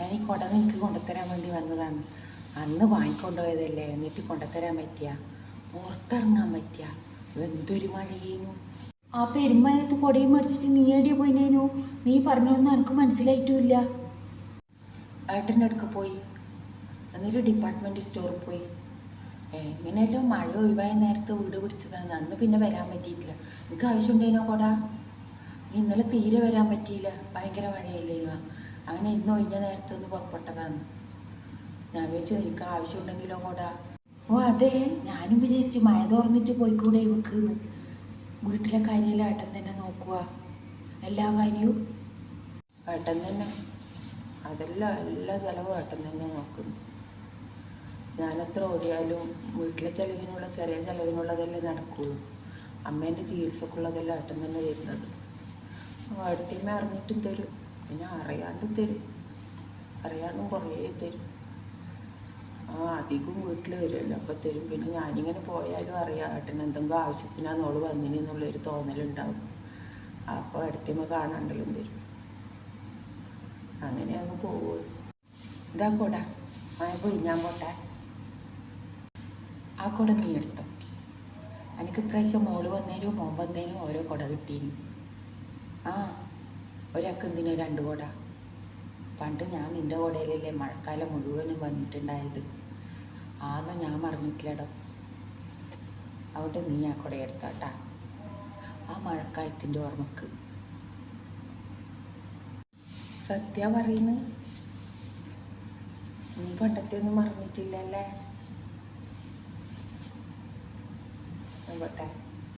ഞാൻ ഈ കുട നിനക്ക് കൊണ്ടുത്തരാൻ വേണ്ടി വന്നതാണ്. അന്ന് വാങ്ങിക്കൊണ്ടുപോയതല്ലേ? എന്നിട്ട് കൊണ്ടുത്തരാൻ പറ്റിയ? പുറത്തിറങ്ങാൻ പറ്റിയ? എന്തൊരു മഴയേനു? ആ പെരുമയത്ത് കൊടയും മേടിച്ചിട്ട് നീ എടിയ പോയിനേനു? നീ പറഞ്ഞൊന്നും എനിക്ക് മനസ്സിലായിട്ടുമില്ല. ഏട്ടന്റെ അടുക്ക് പോയി. എന്നിട്ട് ഡിപ്പാർട്ട്മെന്റ് സ്റ്റോറിൽ പോയി. എങ്ങനെയല്ലോ മഴ ഒഴിവായ നേരത്തെ വീട് പിടിച്ചതാണ്. അന്ന് പിന്നെ വരാൻ പറ്റിയിട്ടില്ല. എനിക്ക് ആവശ്യമുണ്ടേനോ കൊട? ഇന്നലെ തീരെ വരാൻ പറ്റിയില്ല. ഭയങ്കര മഴയല്ലേനോ അങ്ങനെ ഇന്ന് ഒഴിഞ്ഞ നേരത്തെ ഒന്ന് പുറപ്പെട്ടതാണ്. ഞാൻ വിചാരിച്ചത് എനിക്ക് ആവശ്യമുണ്ടെങ്കിലോ കൂടാ. ഓ അതെ. ഞാനും വിചാരിച്ച് മഴ തുറന്നിട്ട് പോയിക്കൂടെ ഇവക്കുന്ന് വീട്ടിലെ കാര്യമെല്ലാം ഏട്ടൻ തന്നെ നോക്കുക എല്ലാ കാര്യവും ഏട്ടൻ തന്നെ. അതെല്ലാം എല്ലാ ചിലവും ഏട്ടൻ തന്നെ നോക്കുന്നു. ഞാനെത്ര ഓടിയാലും വീട്ടിലെ ചിലവിനുള്ള ചെറിയ ചിലവിനുള്ളതല്ലേ നടക്കുള്ളൂ. അമ്മേന്റെ ചികിത്സക്കുള്ളതെല്ലാം ഏട്ടൻ തന്നെ തരുന്നത്. അടുത്തമ്മ അറിഞ്ഞിട്ടും തരും പിന്നെ അറിയാണ്ടും തരും. അറിയാണ്ടും കുറേ തരും. ആ അധികം വീട്ടിൽ വരുമല്ലോ അപ്പം തരും. പിന്നെ ഞാനിങ്ങനെ പോയാലും അറിയാം ഏട്ടൻ എന്തെങ്കിലും ആവശ്യത്തിനാണ് ഓൾ വന്നിനെന്നുള്ളൊരു തോന്നലുണ്ടാവും. അപ്പോൾ അടുത്തമ്മ കാണാണ്ടല്ലോ തരും. അങ്ങനെ അങ്ങ് പോവുള്ളൂ. ഇതാ കൂടാ. പോയി ഞാൻ പോട്ടെ. ആ കുട നീ എടുത്തോ. എനിക്ക് ഇപ്രാവശ്യം മോൾ വന്നേനും മോൻ വന്നേനും ഓരോ കുട കിട്ടീനും. ആ. ഒരാൾക്ക് എന്തിനാ രണ്ട് കുട? പണ്ട് ഞാൻ നിന്റെ കുടയിലല്ലേ മഴക്കാലം മുഴുവനും വന്നിട്ടുണ്ടായത്. ആന്ന് ഞാൻ മറന്നിട്ടില്ലടോ. അവിടെ നീ ആ കുട ആ മഴക്കാലത്തിന്റെ ഓർമ്മക്ക്. സത്യ പറയുന്നത് നീ പണ്ടത്തെ ഒന്നും മറന്നിട്ടില്ലല്ലേ? ആയിക്കോട്ടെ.